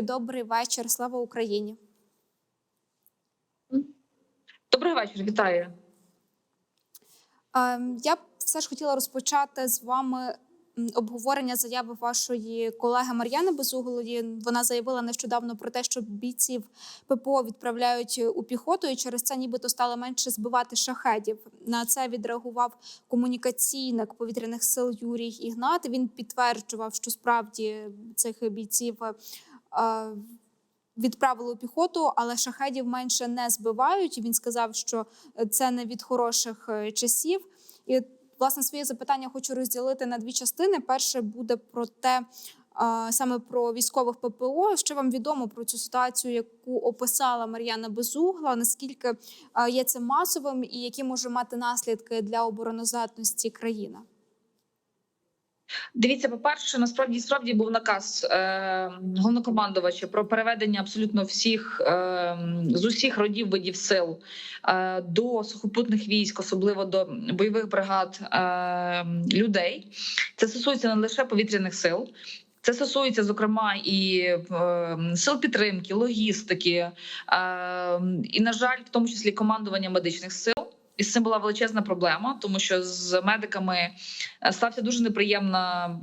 Добрий вечір. Слава Україні. Добрий вечір, вітаю. Ем, Я б все ж хотіла розпочати з вами обговорення заяви вашої колеги Мар'яни Безуглої. Вона заявила нещодавно про те, що бійців ППО відправляють у піхоту, і через це нібито стало менше збивати шахедів. На це відреагував комунікаційник повітряних сил Юрій Ігнат. Він підтверджував, що справді цих бійців. Відправили у піхоту, але шахедів менше не збивають. І він сказав, що це не від хороших е, часів. І власне своє запитання хочу розділити на дві частини. Перше буде про те, саме про військових ППО. Що вам відомо про цю ситуацію, яку описала Мар'яна Безугла? Наскільки є це масовим, і які може мати наслідки для обороноздатності країни? Дивіться, по перше, насправді справді був наказ е, головнокомандувача про переведення абсолютно всіх е, з усіх родів видів сил е, до сухопутних військ, особливо до бойових бригад е, людей. Це стосується не лише повітряних сил. Це стосується, зокрема, і е, сил підтримки, логістики, е, і, на жаль, в тому числі командування медичних сил. І з цим була величезна проблема, тому що з медиками е, стався дуже неприємна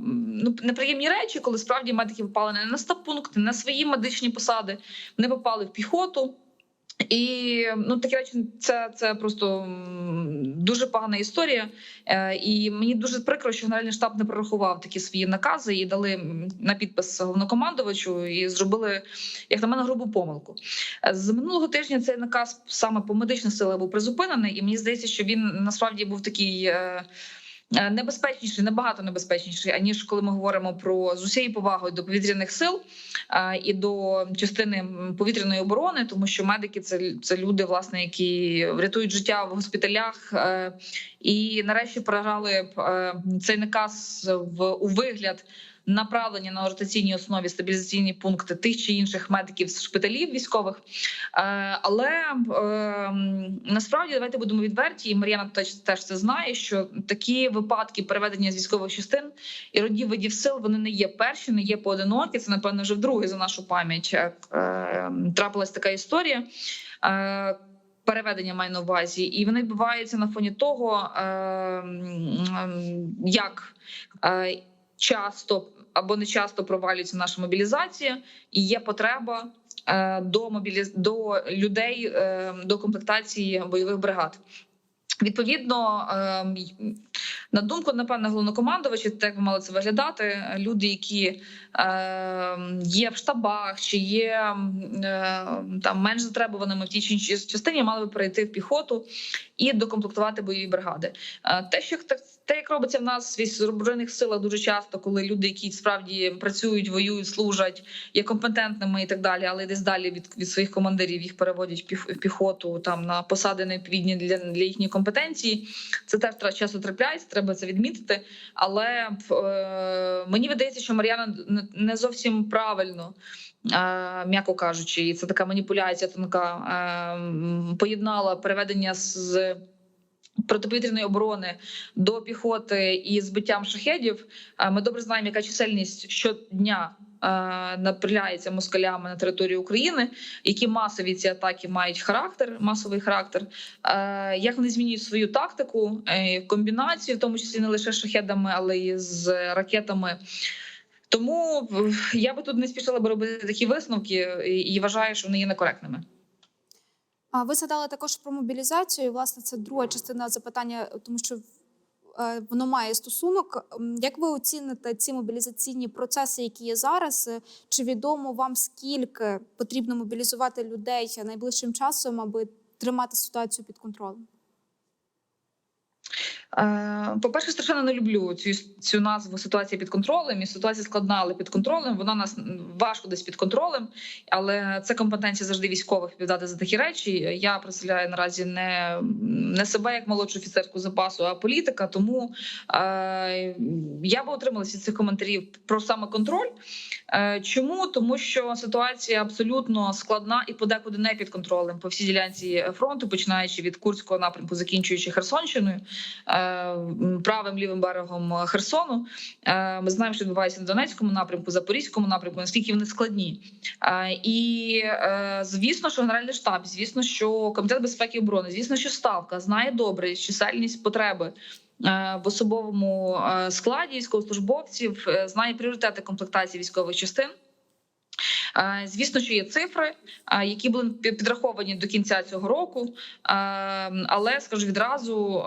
ну неприємні речі, коли справді медики попали не на стаб-пункти, не на свої медичні посади. Вони попали в піхоту. І ну такі речі, це це просто дуже погана історія. Е, і мені дуже прикро, що генеральний штаб не прорахував такі свої накази і дали на підпис головнокомандувачу і зробили, як на мене, грубу помилку. Е, З минулого тижня цей наказ саме по медичних силах був призупинений, і мені здається, що він насправді був такий. Е, Небезпечніший, набагато небезпечніший, аніж коли ми говоримо про з усією повагою до повітряних сил е, і до частини повітряної оборони, тому що медики це, це люди, власне, які врятують життя в госпіталях. е, І нарешті програли цей наказ в у вигляд направлення на ротаційній основі стабілізаційні пункти тих чи інших медиків з шпиталів військових. Е, Але е, насправді давайте будемо відверті, і Мар'яна теж, це знає. Що такі випадки переведення з військових частин і родів видів сил вони не є перші, не є поодинокі. Це напевно вже вдруге за нашу пам'ять. е, Трапилась така історія. Переведення маю на увазі, і вони відбуваються на фоні того, як часто або не часто провалюється наша мобілізація, і є потреба е, до мобіліз... до людей е, до комплектації бойових бригад. Відповідно, ем, на думку напевно головнокомандувача, так би мало це виглядати. Люди, які ем, є в штабах чи є ем, там менш затребуваними в тій чи іншій частині, мали би перейти в піхоту і докомплектувати бойові бригади. Е, Те, що так- те, як робиться в нас в збройних силах, дуже часто, коли люди, які справді працюють, воюють, служать, є компетентними і так далі, але десь далі від, від своїх командирів їх переводять в піхоту там на посади необхідні для, для їхньої компетенції. Це теж часто трапляється, треба це відмітити. Але е, мені видається, що Мар'яна не- не зовсім правильно. е, М'яко кажучи, і це така маніпуляція тонка е, поєднала переведення з протиповітряної оборони до піхоти і збиттям шахедів. Е, Ми добре знаємо, яка чисельність щодня е, наприляється москалями на території України, які масові ці атаки мають характер, масовий характер. Е, Як вони змінюють свою тактику, е, комбінацію, в тому числі не лише з шахедами, але й з ракетами. Тому я би тут не спішила би робити такі висновки і, вважаю, що вони є некоректними. А ви згадали також про мобілізацію. Власне, це друга частина запитання, тому що воно має стосунок. Як ви оціните ці мобілізаційні процеси, які є зараз? Е, Чи відомо вам скільки потрібно мобілізувати людей найближчим часом, аби тримати ситуацію під контролем? Е, По-перше, страшенно не люблю цю цю назву ситуація під контролем. І ситуація складна, але під контролем. Вона нас важко десь під контролем, але це компетенція завжди військових відповідати за такі речі. Я представляю наразі не, не себе як молодшу офіцерську запасу, а політика. Тому е, я би отрималася від цих коментарів про саме контроль. Е, Чому тому, що ситуація абсолютно складна і подекуди не під контролем по всій ділянці фронту, починаючи від Курського напрямку, закінчуючи Херсонщиною, е, правим лівим берегом Херсону. Е, Ми знаємо, що відбувається на Донецькому напрямку, Запорізькому напрямку, наскільки вони складні. І звісно, що Генеральний штаб, звісно, що комітет безпеки і оборони, звісно, що ставка знає добре чисельність потреби. Е, В особовому е, складі військовослужбовців е, знає пріоритети комплектації військових частин. Звісно, що є цифри, які були підраховані до кінця цього року. Але скажу відразу,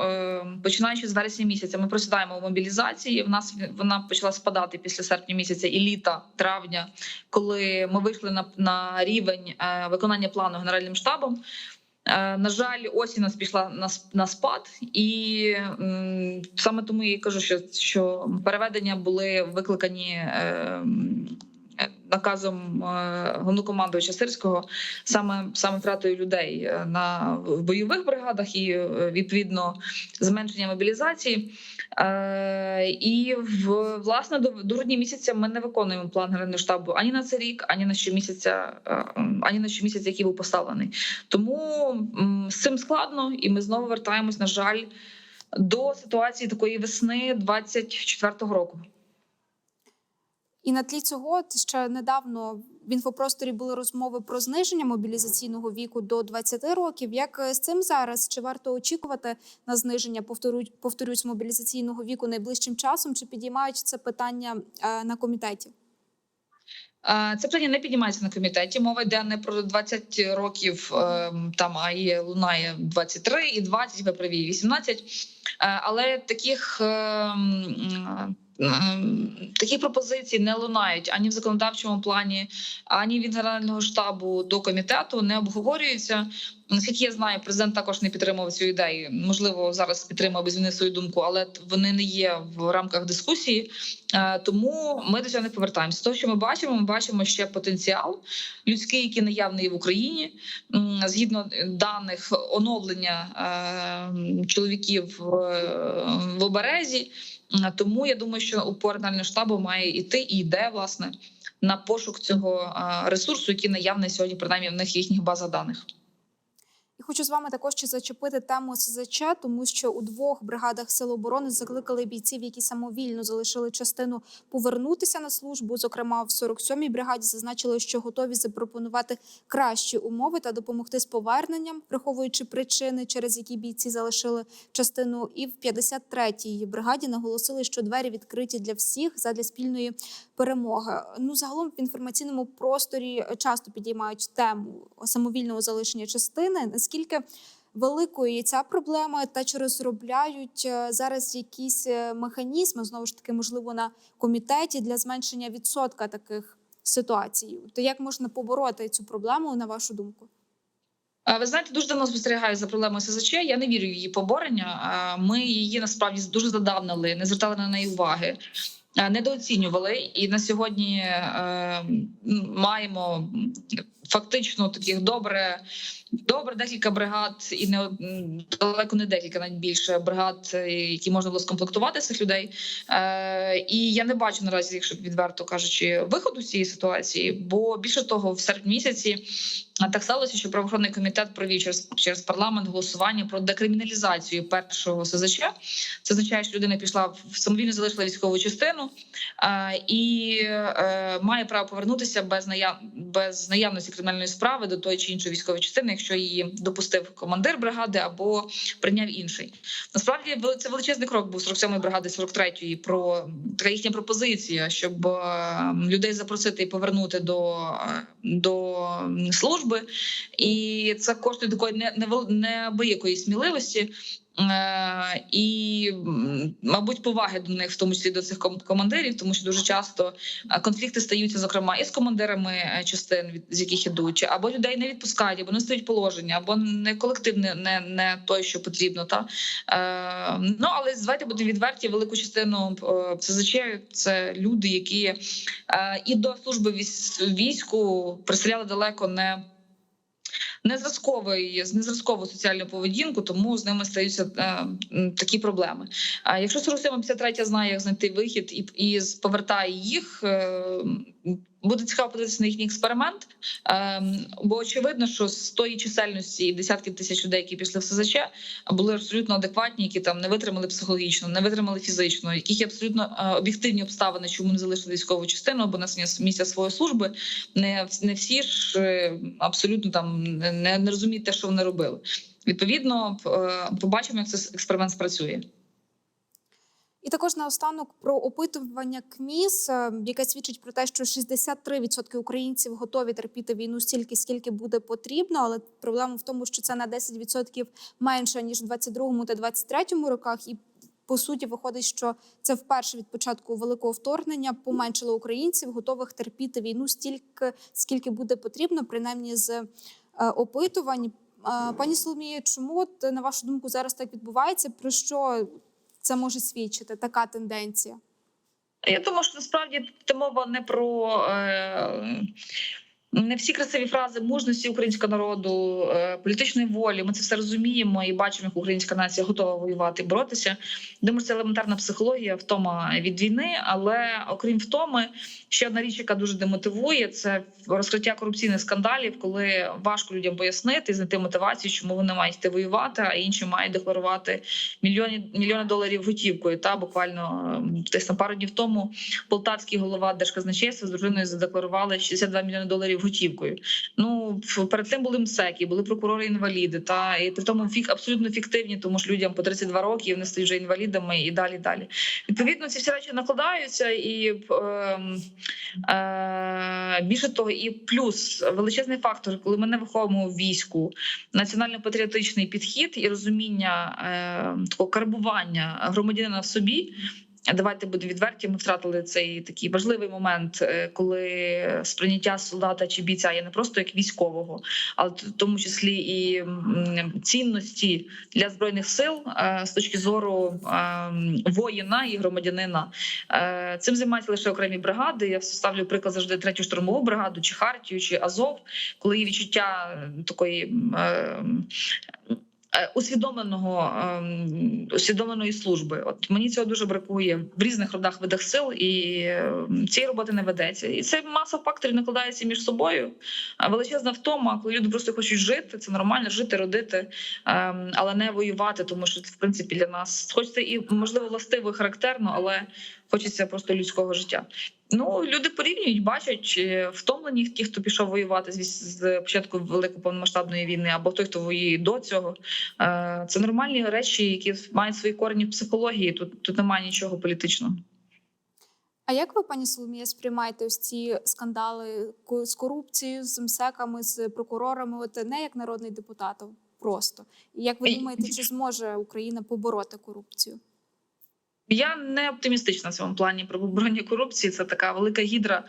починаючи з вересня місяця, ми просідаємо у мобілізації. В нас вона почала спадати після серпня місяця і літа, травня, коли ми вийшли на, на рівень виконання плану генеральним штабом. Е, На жаль, ось у нас пішла на на спад, і саме тому я і кажу, що, що переведення були викликані. е, Наказом е, головнокомандувача Сирського саме саме втратою людей е, на в бойових бригадах і е, відповідно зменшення мобілізації. Е, і в власне до, до грудня місяця ми не виконуємо план генерального штабу ані на цей рік, ані на щомісяця, е, ані на щомісяця, який був поставлений. Тому з цим складно, і ми знову вертаємось, на жаль, до ситуації такої весни 24-го року. І на тлі цього ще недавно в інфопросторі були розмови про зниження мобілізаційного віку до 20 років. Як е, з цим зараз? Чи варто очікувати на зниження повторю- повторюсь, мобілізаційного віку найближчим часом? Чи підіймають це питання е, на комітеті? Це питання не піднімається на комітеті. Мова йде не про 20 років, ем, там а є лунає 23 і 20, ви праві, 18. Е, Але таких. Такі пропозиції не лунають ані в законодавчому плані, ані від генерального штабу до комітету не обговорюються. Наскільки я знаю, президент також не підтримував цю ідею. Можливо, зараз підтримав зміни свою думку, але вони не є в рамках дискусії. Е, Тому ми до цього не повертаємося. Те, що ми бачимо, ми бачимо ще потенціал людський, який наявний в Україні. Згідно даних оновлення е, чоловіків в, в оберезі. М, Тому я думаю, що упор Генерального штабу має йти і йде власне на пошук цього е, ресурсу, який наявний сьогодні, принаймні в них їхніх базах даних. Хочу з вами також ще зачепити тему СЗЧ, тому що у двох бригадах Сил оборони закликали бійців, які самовільно залишили частину повернутися на службу. Зокрема, в 47-й бригаді зазначили, що готові запропонувати кращі умови та допомогти з поверненням, враховуючи причини, через які бійці залишили частину. І в 53-й бригаді наголосили, що двері відкриті для всіх задля спільної перемоги. Ну загалом в інформаційному просторі часто підіймають тему самовільного залишення частини. Наскільки великою ця проблема, та чи розробляють е, зараз якісь е, механізми знову ж таки, можливо, на комітеті для зменшення відсотка таких ситуацій? То як можна побороти цю проблему, на вашу думку? Ви знаєте, дуже давно спостерігаю за проблемою СЗЧ. Я не вірю в її поборення. Ми її насправді дуже задавнили, не звертали на неї уваги. Недооцінювали і на сьогодні е, маємо фактично таких добре, добре декілька бригад, і не далеко не декілька, навіть більше бригад, е, які можна було скомплектувати цих людей. Е, і я не бачу наразі, якщо відверто кажучи, виходу з цієї ситуації. Бо більше того, в серпні місяці так сталося, що правоохоронний комітет провів через через парламент голосування про декриміналізацію першого СЗЧ. Це означає, що людина пішла в самовільно залишила військову частину е, і е, має право повернутися без наяв без наявності кримінальної справи до тої чи іншої військової частини, якщо її допустив командир бригади або прийняв інший. Насправді це величезний крок був 47-ї бригади, 43-ї, про така їхня пропозиція, щоб е, людей запросити і повернути до, е, до служби. І це коштує такої не- невел- неабиякої сміливості. Е, і, мабуть, поваги до них, в тому числі до цих командирів, тому що дуже часто е, конфлікти стаються, зокрема, із командирами е, частин, з яких ідуть, або людей не відпускають, або не стоять положення, або не колектив не, не, той, що потрібно. Та ну але давайте будемо відверті. Велику частину е, СЗЧ – це люди, які і до служби військ- війську приселяли далеко не незразковий незразкову соціальну поведінку, тому з ними стаються е, такі проблеми. А якщо 47 53 знає, як знайти вихід і, і повертає їх. Е, Буде цікаво подивитися на їхній експеримент, ем, бо очевидно, що з тої чисельності і десятків тисяч людей, які пішли в СЗЧ, були абсолютно адекватні, які там не витримали психологічно, не витримали фізично, яких є абсолютно е, об'єктивні обставини, чому не залишили військову частину або несення місця своєї служби. Не, не всі ж е, абсолютно там не, не розуміють те, що вони робили. Відповідно, е, побачимо, як цей експеримент спрацює. І також наостанок про опитування КМІС, е, яке свідчить про те, що 63% українців готові терпіти війну стільки, скільки буде потрібно. Але проблема в тому, що це на 10% менше ніж в 22-му та 23-му роках. І по суті виходить, що це вперше від початку великого вторгнення поменшило українців, готових терпіти війну стільки, скільки буде потрібно, принаймні з е, опитувань. Е, Пані Соломіє, чому на вашу думку зараз так відбувається? Про що це може свідчити така тенденція? Я думаю, що насправді мова не про е, не всі красиві фрази мужності українського народу, е, політичної волі. Ми це все розуміємо і бачимо, як українська нація готова воювати і боротися. Думаю, це елементарна психологія, втома від війни. Але окрім втоми, ще одна річ, яка дуже демотивує, це розкриття корупційних скандалів, коли важко людям пояснити і знайти мотивацію, чому вони мають йти воювати, а інші мають декларувати мільйони мільйони доларів готівкою. Та буквально десь на пару днів тому полтавський голова держказначейства з дружиною задекларували 62 мільйони доларів готівкою. Ну перед тим були МСЕКи, були прокурори інваліди. Та і при тому фік абсолютно фіктивні, тому що людям по 32 роки і вони стають вже інвалідами і далі. Далі відповідно, ці всі речі накладаються, і ем, е, більше того, і плюс величезний фактор, коли ми не виховуємо в війську національно-патріотичний підхід і розуміння е, такого карбування громадянина в собі. Давайте будемо відверті. Ми втратили цей такий важливий момент, е, коли сприйняття солдата чи бійця є не просто як військового, але в тому числі і цінності для збройних сил е, з точки зору е, воїна і громадянина. Цим займаються лише окремі бригади. Я ставлю приклад завжди третю штурмову бригаду, чи Хартію, чи Азов, коли є відчуття такої. Е, Усвідомленого ем, усвідомленої служби, от мені цього дуже бракує в різних родах видах сил, і е, цієї роботи не ведеться. І це маса факторів накладається між собою. Величезна втома, коли люди просто хочуть жити. Це нормально жити, родити, ем, але не воювати, тому що це в принципі для нас хочеться і можливо властиво і характерно, але хочеться просто людського життя. Ну люди порівнюють, бачать втомлені ті, хто пішов воювати з, початку великої повномасштабної війни, або той, хто воює до цього. Е, Це нормальні речі, які мають свої корені в психології. Тут тут немає нічого політичного. А як ви, пані Соломія, сприймаєте ось ці скандали з корупцією, з МСЕКами, з прокурорами? От не як народний депутат, просто. Як ви думаєте, чи зможе Україна побороти корупцію? Я не оптимістична в цьому плані про побороня корупції. Це така велика гідра,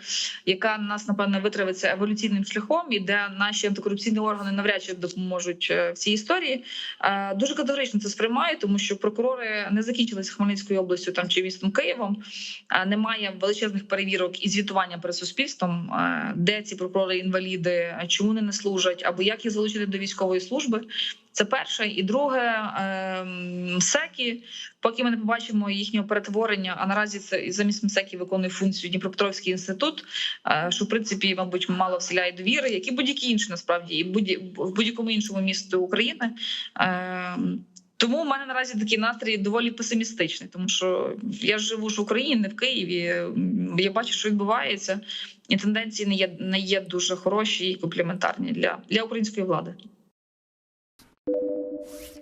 яка нас напевно витравиться еволюційним шляхом, і де наші антикорупційні органи навряд чи допоможуть е, в цій історії. Е, Дуже категорично це сприймаю, тому що прокурори не закінчились Хмельницькою областю там чи містом Києвом. Е, Немає величезних перевірок і звітування перед суспільством, де ці прокурори інваліди, чому вони не служать, або як їх залучити до військової служби. Це перше, і друге ем, МСЕКи, поки ми не побачимо їхнього перетворення. А наразі це замість МСЕКи виконує функцію Дніпропетровський інститут, е, що в принципі, мабуть, мало вселяє довіри, як і будь-які інші насправді, і будь в будь-якому іншому місту України. Ем, тому в мене наразі такий настрій доволі песимістичний, тому що я живу ж в Україні, не в Києві. Я бачу, що відбувається, і тенденції не є не є дуже хороші і компліментарні для, для української влади. you